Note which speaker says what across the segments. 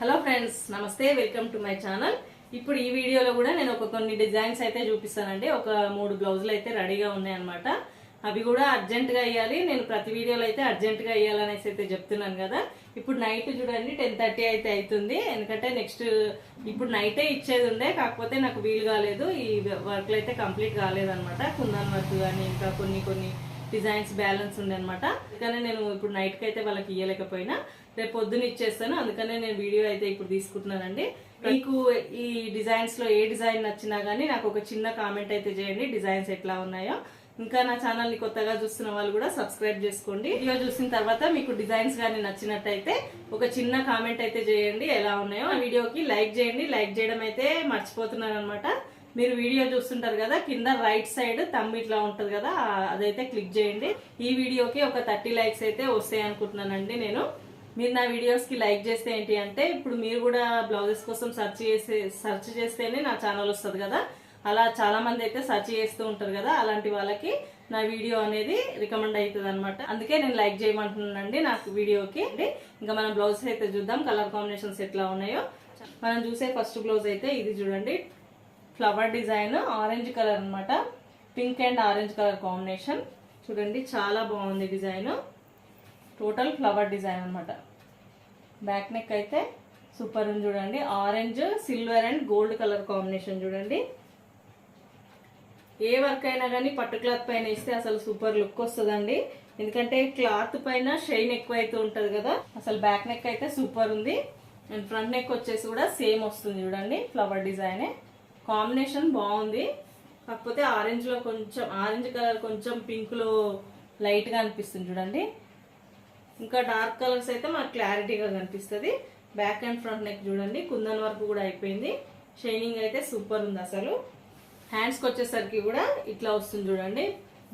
Speaker 1: Hello friends నమస్తే welcome to my channel. ఇప్పుడు ఈ వీడియోలో కూడా నేను ఒక కొన్ని డిజైన్స్ అయితే చూపిస్తానండి. ఒక మూడు బ్లౌజులు అయితే రెడీగా ఉన్నాయన్నమాట. అవి కూడా అర్జెంటుగా ఇవ్వాలి నేను ప్రతి వీడియోలో అయితే అర్జెంటుగా ఇవ్వాలనేసి అయితే చెప్తున్నాను కదా. ఇప్పుడు నైట్ చూడండి టెన్ థర్టీ అయితే అవుతుంది. ఎందుకంటే నెక్స్ట్ ఇప్పుడు నైటే ఇచ్చేది ఉండే కాకపోతే నాకు వీలు కాలేదు. ఈ వర్క్లు అయితే కంప్లీట్ కాలేదన్నమాట. కుందన్ వర్క్ కానీ ఇంకా కొన్ని కొన్ని డిజైన్స్ బ్యాలెన్స్ ఉండే అనమాట అందుకనే నేను ఇప్పుడు నైట్కి అయితే వాళ్ళకి ఇవ్వలేకపోయినా రేపు పొద్దున ఇచ్చేస్తాను. అందుకనే నేను వీడియో అయితే ఇప్పుడు తీసుకుంటున్నానండి. మీకు ఈ డిజైన్స్లో ఏ డిజైన్ నచ్చినా కానీ నాకు ఒక చిన్న కామెంట్ అయితే చేయండి డిజైన్స్ ఎట్లా ఉన్నాయో. ఇంకా నా ఛానల్ని కొత్తగా చూస్తున్న వాళ్ళు కూడా సబ్స్క్రైబ్ చేసుకోండి. వీడియో చూసిన తర్వాత మీకు డిజైన్స్ కానీ నచ్చినట్టయితే ఒక చిన్న కామెంట్ అయితే చేయండి ఎలా ఉన్నాయో. ఆ వీడియోకి లైక్ చేయండి. లైక్ చేయడం అయితే మర్చిపోతున్నాను అనమాట మీరు వీడియో చూస్తుంటారు కదా కింద రైట్ సైడ్ తమ్ ఇట్లా ఉంటుంది కదా అదైతే క్లిక్ చేయండి. ఈ వీడియోకి ఒక థర్టీ లైక్స్ అయితే వస్తాయి అనుకుంటున్నానండి నేను. మీరు నా వీడియోస్కి లైక్ చేస్తే ఏంటి అంటే ఇప్పుడు మీరు కూడా బ్లౌజెస్ కోసం సెర్చ్ చేసే సెర్చ్ చేస్తేనే నా ఛానల్ వస్తుంది కదా. అలా చాలా మంది అయితే సెర్చ్ చేస్తూ ఉంటారు కదా అలాంటి వాళ్ళకి నా వీడియో అనేది రికమెండ్ అవుతుంది అనమాట అందుకే నేను లైక్ చేయమంటున్నానండి నాకు వీడియోకి ఇంకా మనం బ్లౌజెస్ అయితే చూద్దాం కలర్ కాంబినేషన్స్ ఎట్లా ఉన్నాయో. మనం చూసే ఫస్ట్ బ్లౌజ్ అయితే ఇది చూడండి. ఫ్లవర్ డిజైన్ ఆరెంజ్ కలర్ అన్నమాట. Pink and orange colour combination. చూడండి చాలా బాగుంది డిజైన్. టోటల్ ఫ్లవర్ డిజైన్ అన్నమాట. బ్యాక్ నెక్ అయితే సూపర్ ఉంది చూడండి. Orange silver and gold colour combination చూడండి. ఏ వర్క్ అయినా కానీ పట్టు క్లాత్ పైన ఇస్తే అసలు సూపర్ లుక్ వస్తుందండి. ఎందుకంటే క్లాత్ పైన షైన్ ఎక్కువ అయితే ఉంటుంది కదా. అసలు బ్యాక్ నెక్ అయితే సూపర్ ఉంది. అండ్ ఫ్రంట్ నెక్ వచ్చేసి కూడా సేమ్ వస్తుంది చూడండి ఫ్లవర్ డిజైనే. కాంబినేషన్ బాగుంది. కాకపోతే ఆరెంజ్లో కొంచెం ఆరెంజ్ కలర్ కొంచెం పింక్లో లైట్గా అనిపిస్తుంది చూడండి. ఇంకా డార్క్ కలర్స్ అయితే మనకు క్లారిటీగా కనిపిస్తుంది. బ్యాక్ అండ్ ఫ్రంట్ నెక్ చూడండి. కుందన్ వర్క్ కూడా అయిపోయింది. షైనింగ్ అయితే సూపర్ ఉంది అసలు. హ్యాండ్స్కి వచ్చేసరికి కూడా ఇట్లా వస్తుంది చూడండి.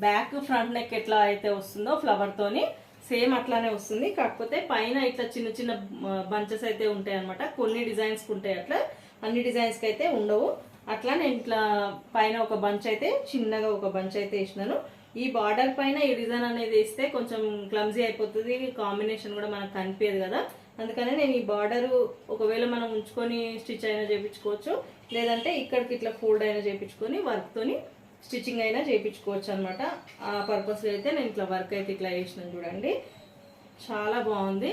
Speaker 1: బ్యాక్ ఫ్రంట్ నెక్ ఎట్లా అయితే వస్తుందో ఫ్లవర్తోని సేమ్ అట్లానే వస్తుంది. కాకపోతే పైన ఇట్లా చిన్న చిన్న బంచెస్ అయితే ఉంటాయి అనమాట కొన్ని డిజైన్స్కి ఉంటాయి అట్లా. అన్ని డిజైన్స్కి అయితే ఉండవు. అట్లా నేను ఇట్లా పైన ఒక బంచ్ అయితే చిన్నగా ఒక బంచ్ అయితే వేసినాను. ఈ బార్డర్ పైన ఈ డిజైన్ అనేది వేస్తే కొంచెం క్లమ్జీ అయిపోతుంది. కాంబినేషన్ కూడా మనకు కనిపించదు కదా. అందుకనే నేను ఈ బార్డర్ ఒకవేళ మనం ఉంచుకొని స్టిచ్ అయినా చేయించుకోవచ్చు లేదంటే ఇక్కడికి ఇట్లా ఫోల్డ్ అయినా చేయించుకొని వర్క్తోని స్టిచ్చింగ్ అయినా చేయించుకోవచ్చు అనమాట ఆ పర్పస్ అయితే నేను ఇట్లా వర్క్ అయితే ఇట్లా వేసినాను చూడండి. చాలా బాగుంది.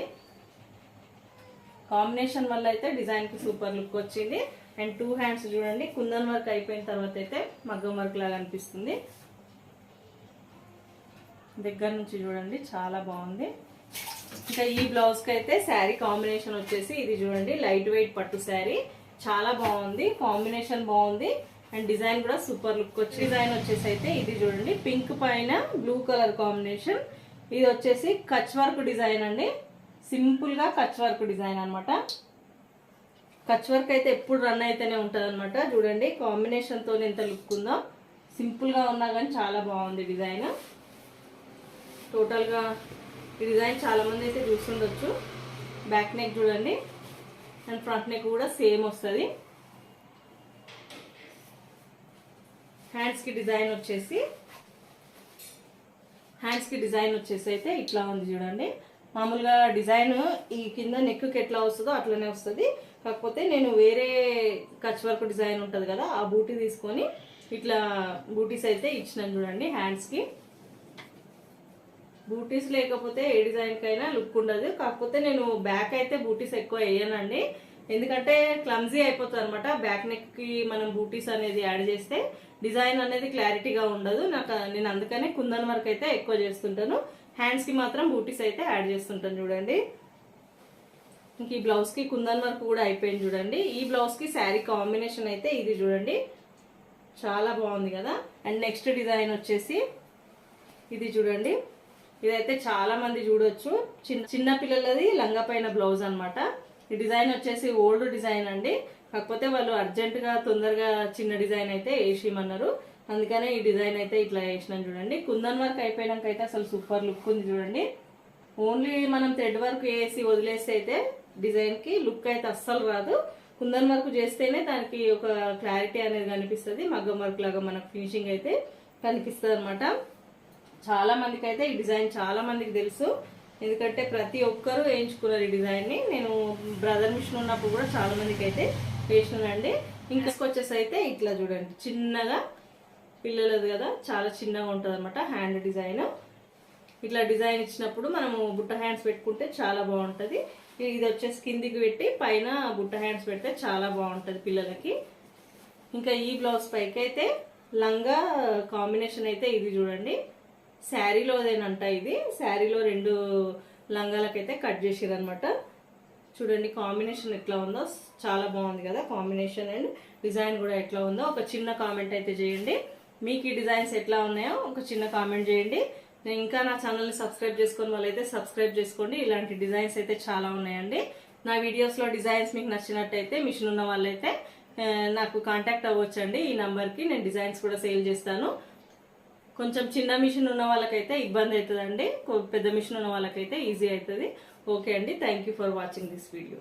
Speaker 1: కాంబినేషన్ వల్ల అయితే డిజైన్కి సూపర్ లుక్ వచ్చింది. అండ్ టూ హ్యాండ్స్ చూడండి. కుందన్ వర్క్ అయిపోయిన తర్వాత అయితే మగ్గం వర్క్ లాగా అనిపిస్తుంది. దగ్గర నుంచి చూడండి చాలా బాగుంది. ఇంకా ఈ బ్లౌజ్కి అయితే శారీ కాంబినేషన్ వచ్చేసి ఇది చూడండి లైట్ వెయిట్ పట్టు శారీ. చాలా బాగుంది కాంబినేషన్ బాగుంది. అండ్ డిజైన్ కూడా సూపర్ లుక్. వచ్చి డిజైన్ వచ్చేసి అయితే ఇది చూడండి పింక్ పైన బ్లూ కలర్ కాంబినేషన్. ఇది వచ్చేసి కచ్ వర్క్ డిజైన్ అండి. సింపుల్గా కచ్ వర్క్ డిజైన్ అనమాట కచ్ వర్క్ అయితే ఎప్పుడు రన్ అయితేనే ఉంటుంది అనమాట చూడండి కాంబినేషన్తో ఎంత లుక్ ఉందో. సింపుల్గా ఉన్నా కానీ చాలా బాగుంది డిజైన్ టోటల్గా ఈ డిజైన్ చాలామంది అయితే చూస్తుండొచ్చు. బ్యాక్ నెక్ చూడండి. అండ్ ఫ్రంట్ నెక్ కూడా సేమ్ వస్తుంది. హ్యాండ్స్కి డిజైన్ వచ్చేసి హ్యాండ్స్కి డిజైన్ వచ్చేసి అయితే ఇట్లా ఉంది చూడండి. మామూలుగా డిజైన్ ఈ కింద నెక్కి ఎట్లా వస్తుందో అట్లనే వస్తుంది. కాకపోతే నేను వేరే కచ్ వర్క్ డిజైన్ ఉంటుంది కదా ఆ బూటీ తీసుకొని ఇట్లా బూటీస్ అయితే ఇచ్చినాను చూడండి హ్యాండ్స్కి బూటీస్ లేకపోతే ఏ డిజైన్కైనా లుక్ ఉండదు. కాకపోతే నేను బ్యాక్ అయితే బూటీస్ ఎక్కువ వేయనండి. ఎందుకంటే క్లమ్జీ అయిపోతుంది అనమాట బ్యాక్ నెక్కి మనం బూటీస్ అనేది యాడ్ చేస్తే డిజైన్ అనేది క్లారిటీగా ఉండదు. నాకు నేను అందుకనే కుందన్ వర్క్ అయితే ఎక్కువ చేస్తుంటాను. హ్యాండ్స్కి మాత్రం బూటీస్ అయితే యాడ్ చేస్తుంటాను చూడండి. ఇంక ఈ బ్లౌజ్కి కుందన్ వర్క్ కూడా అయిపోయింది చూడండి. ఈ బ్లౌజ్కి శారీ కాంబినేషన్ అయితే ఇది చూడండి. చాలా బాగుంది కదా? అండ్ నెక్స్ట్ డిజైన్ వచ్చేసి ఇది చూడండి. ఇదైతే చాలా మంది చూడొచ్చు. చిన్న చిన్న పిల్లలది లంగా పైన బ్లౌజ్ అనమాట ఈ డిజైన్ వచ్చేసి ఓల్డ్ డిజైన్ అండి. కాకపోతే వాళ్ళు అర్జెంటుగా తొందరగా చిన్న డిజైన్ అయితే వేసిమన్నారు అందుకనే ఈ డిజైన్ అయితే ఇట్లా వేసినాను చూడండి. కుందన్ వర్క్ అయిపోయినాక అయితే అసలు సూపర్ లుక్ ఉంది చూడండి. ఓన్లీ మనం థ్రెడ్ వర్క్ వేసి వదిలేస్తే అయితే డిజైన్కి లుక్ అయితే అస్సలు రాదు. కుందన్ వర్క్ చేస్తేనే దానికి ఒక క్లారిటీ అనేది కనిపిస్తుంది. మగ్గం వర్క్ లాగా మనకు ఫినిషింగ్ అయితే కనిపిస్తుంది అనమాట చాలా మందికి అయితే ఈ డిజైన్ చాలా మందికి తెలుసు. ఎందుకంటే ప్రతి ఒక్కరూ వేయించుకున్నారు ఈ డిజైన్ని నేను బ్రదర్ మిషన్ ఉన్నప్పుడు కూడా చాలా మందికి అయితే వేసినానండి. ఇంకా వచ్చేసి అయితే ఇట్లా చూడండి. చిన్నగా పిల్లలది కదా చాలా చిన్నగా ఉంటుంది అనమాట హ్యాండ్ డిజైన్ ఇట్లా డిజైన్ ఇచ్చినప్పుడు మనము బుట్ట హ్యాండ్స్ పెట్టుకుంటే చాలా బాగుంటుంది. ఇది వచ్చేసి కిందికి పెట్టి పైన బుట్ట హ్యాండ్స్ పెడితే చాలా బాగుంటుంది పిల్లలకి. ఇంకా ఈ బ్లౌజ్ పైకి అయితే లంగా కాంబినేషన్ అయితే ఇది చూడండి. శారీలోదేనంట ఇది. శారీలో రెండు లంగాలకైతే కట్ చేసిరనమాట చూడండి కాంబినేషన్ ఎట్లా ఉందో. చాలా బాగుంది కదా కాంబినేషన్ అండ్ డిజైన్ కూడా ఎట్లా ఉందో. ఒక చిన్న కామెంట్ అయితే చేయండి. మీకు ఈ డిజైన్స్ ఎట్లా ఉన్నాయో ఒక చిన్న కామెంట్ చేయండి. నేను ఇంకా నా ఛానల్ని సబ్స్క్రైబ్ చేసుకుని వాళ్ళైతే సబ్స్క్రైబ్ చేసుకోండి. ఇలాంటి డిజైన్స్ అయితే చాలా ఉన్నాయండి. నా వీడియోస్లో డిజైన్స్ మీకు నచ్చినట్టయితే మిషన్ ఉన్న వాళ్ళైతే నాకు కాంటాక్ట్ అవ్వచ్చండి. ఈ నెంబర్కి నేను డిజైన్స్ కూడా సేల్ చేస్తాను. కొంచెం చిన్న మిషన్ ఉన్న వాళ్ళకైతే ఇబ్బంది అవుతుందండి. పెద్ద మిషన్ ఉన్న వాళ్ళకైతే ఈజీ అవుతుంది. ఓకే అండి. Thank you for watching this video.